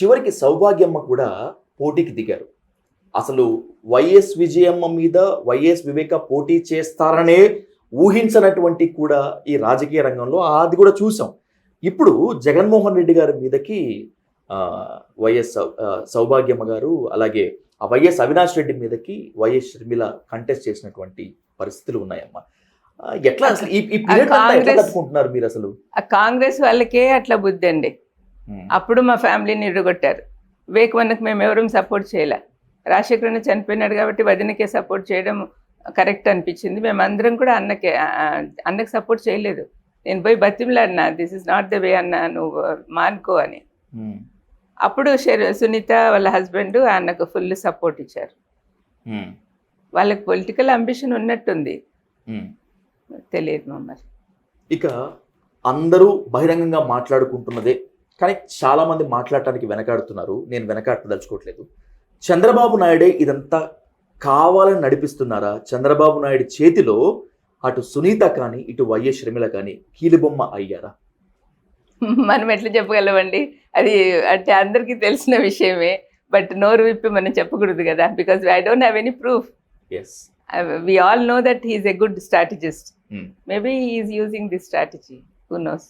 చివరికి సౌభాగ్యమ్మ కూడా పోటీకి దిగారు. అసలు వైఎస్ విజయమ్మ మీద వైఎస్ వివేక పోటీ చేస్తారనే ఊహించనటువంటి కూడా ఈ రాజకీయ రంగంలో అది కూడా చూసాం. ఇప్పుడు జగన్మోహన్ రెడ్డి గారి మీదకి ఆ, వైఎస్ సౌభాగ్యమ్మ గారు అలాగే ఆ వైఎస్ అవినాష్ రెడ్డి మీదకి వైఎస్ షర్మిల కంటెస్ట్ చేసినటువంటి పరిస్థితులు ఉన్నాయమ్మా. ఎట్లా అసలు ఈ మీరు అసలు? కాంగ్రెస్ వాళ్ళకే అట్లా బుద్ధి అండి. అప్పుడు మా ఫ్యామిలీని ఇరగొట్టారు వివేకవన్నకు మేము ఎవరూ సపోర్ట్ చేయలే. రాజశేఖరన్ చనిపోయినాడు కాబట్టి వదినకే సపోర్ట్ చేయడం కరెక్ట్ అనిపించింది. మేము అందరం కూడా అన్నకే అన్నకి సపోర్ట్ చేయలేదు. నేను పోయి బతిమలాడినా this is not the way అన్న నువ్వు మానుకో అని. ఉమ్, అప్పుడు సునీత వాళ్ళ హస్బెండ్ అన్నకు ఫుల్ సపోర్ట్ ఇచ్చారు. ఉమ్, వాళ్ళకి పొలిటికల్ అంబిషన్ ఉన్నట్టుంది. తెలియదు మమ్మల్ని ఇక అందరూ బహిరంగంగా మాట్లాడుకుంటున్నదే కానీ చాలా మంది మాట్లాడటానికి వెనకాడుతున్నారు. నేను వెనకాడదలుచుకోవట్లేదు. చంద్రబాబు నాయుడే ఇదంతా కావాలని నడిపిస్తున్నారా? చంద్రబాబు నాయుడు చేతిలో అటు సునీత కానీ ఇటు వైఎస్ షర్మిల కానీ కీలుబొమ్మ అయ్యారా? మనం ఎట్లా చెప్పగలమండి? అది అంటే అందరికీ తెలిసిన విషయమే. బట్ నోరు విప్పి మనం చెప్పకూడదు కదా? Because I don't have any proof as we all know that he's a good strategist maybe is using this strategy who knows